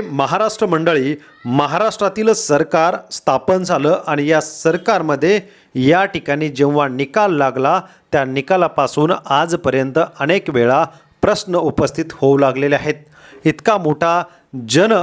महाराष्ट्र मंडळी महाराष्ट्रातील सरकार स्थापन झालं आणि या सरकारमध्ये या ठिकाणी जेव्हा निकाल लागला त्या निकालापासून आजपर्यंत अनेक वेळा प्रश्न उपस्थित होऊ लागलेले आहेत. इतका मोठा जन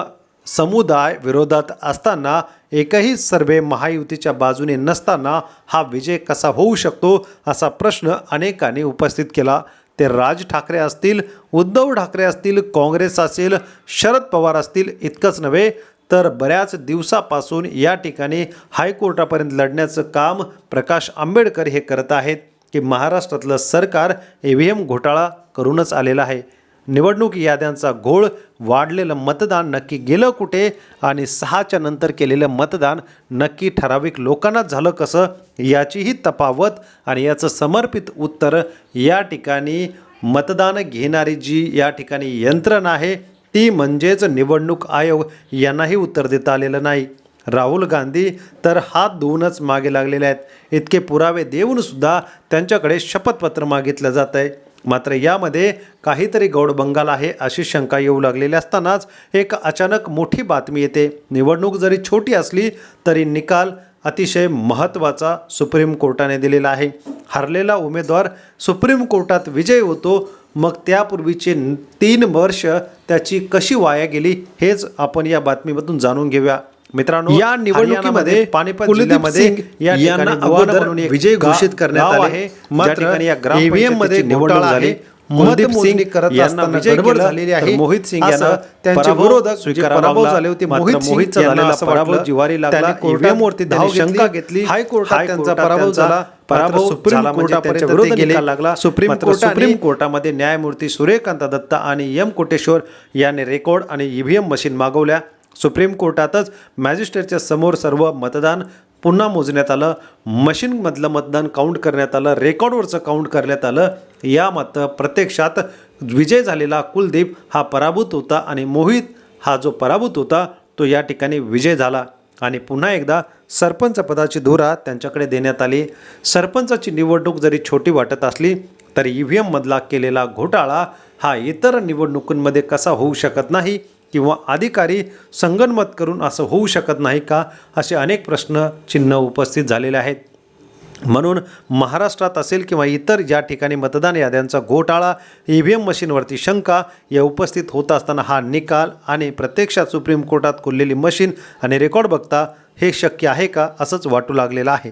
समुदाय विरोधात असताना एकही सर्वे महायुतीच्या बाजूने नसताना हा विजय कसा होऊ शकतो असा प्रश्न अनेकांनी उपस्थित केला. ते राज ठाकरे असतील उद्धव ठाकरे असतील काँग्रेस असेल शरद पवार असतील इतकंच नव्हे तर बऱ्याच दिवसापासून या ठिकाणी हायकोर्टापर्यंत लढण्याचं काम प्रकाश आंबेडकर हे करत आहेत की महाराष्ट्रातलं सरकार ई व्ही एम घोटाळा करूनच आलेलं आहे. निवडणूक याद्यांचा घोळ वाढलेलं मतदान नक्की गेलं कुठे? आणि सहाच्या नंतर केलेलं मतदान नक्की ठराविक लोकांनाच झालं कसं? याचीही तफावत आणि याचं समर्पित उत्तर या ठिकाणी मतदान घेणारी जी या ठिकाणी यंत्रणा आहे ती म्हणजेच निवडणूक आयोग यांनाही उत्तर देता आलेलं नाही. राहुल गांधी तर हात धुवूनच मागे लागलेले आहेत. इतके पुरावे देऊनसुद्धा त्यांच्याकडे शपथपत्र मागितलं जात आहे मात्र यामध्ये काहीतरी गौड बंगाल आहे अशी शंका येऊ लागलेली असतानाच एक अचानक मोठी बातमी येते. निवडणूक जरी छोटी असली तरी निकाल अतिशय महत्त्वाचा सुप्रीम कोर्टाने दिलेला आहे. हरलेला उमेदवार सुप्रीम कोर्टात विजय होतो मग त्यापूर्वीचे तीन वर्ष त्याची कशी वाया गेली हेच आपण या बातमीमधून जाणून घेऊया. मित्रांनो या निवडणुकीमध्ये पानिपत जिल्ह्यामध्ये यांना अगोदर विजय घोषित करण्यात आले. आहे मात्र EVM मध्ये निवडणूक झाली. कुलदीप सिंग करत असताना विजय गडबड झालेली आहे. मोहित सिंग यांना त्यांचे विरोधक पराभव. झाले होते, मोहित मोहित असं पराभव जिवारी लागला कोर्टावरती त्यांनी धाव शंका घेतली. हायकोर्टात त्यांचा पराभव झाला. पराभव मात्र सुप्रीम झाला म्हणजे कोर्टापर्यंत. निकाल लागला सुप्रीम कोर्टाने- सुप्रीम कोर्टामध्ये न्यायमूर्ती सूर्यकांत दत्ता आणि एम कोटेश्वर यांनी रेकॉर्ड आणि ईव्हीएम मशीन मागवल्या सुप्रीम कोर्टातच मॅजिस्ट्रेटच्या समोर सर्व मतदान पुन्हा मोजण्यात आलं. मशीनमधलं मतदान काउंट करण्यात आलं. रेकॉर्डवरचं काउंट करण्यात आलं. या मात्र प्रत्यक्षात विजय झालेला कुलदीप हा पराभूत होता आणि मोहित हा जो पराभूत होता तो या ठिकाणी विजय झाला. आणि पुन्हा एकदा सरपंच पदाची धुरा त्यांच्याकडे देण्यात आली. सरपंचाची निवडणूक जरी छोटी वाटत असली तरी ई व्ही एममधला केलेला घोटाळा हा इतर निवडणुकांमध्ये कसा होऊ शकत नाही किंवा अधिकारी संगनमत करून असं होऊ शकत नाही का असे अनेक प्रश्न चिन्ह उपस्थित झालेले आहेत. म्हणून महाराष्ट्रात असेल किंवा इतर ज्या ठिकाणी मतदान याद्यांचा घोटाळा ई व्ही एम मशीनवरती शंका या उपस्थित होत असताना हा निकाल आणि प्रत्यक्षात सुप्रीम कोर्टात खुललेली मशीन आणि रेकॉर्ड बघता हे शक्य आहे का असंच वाटू लागलेलं आहे.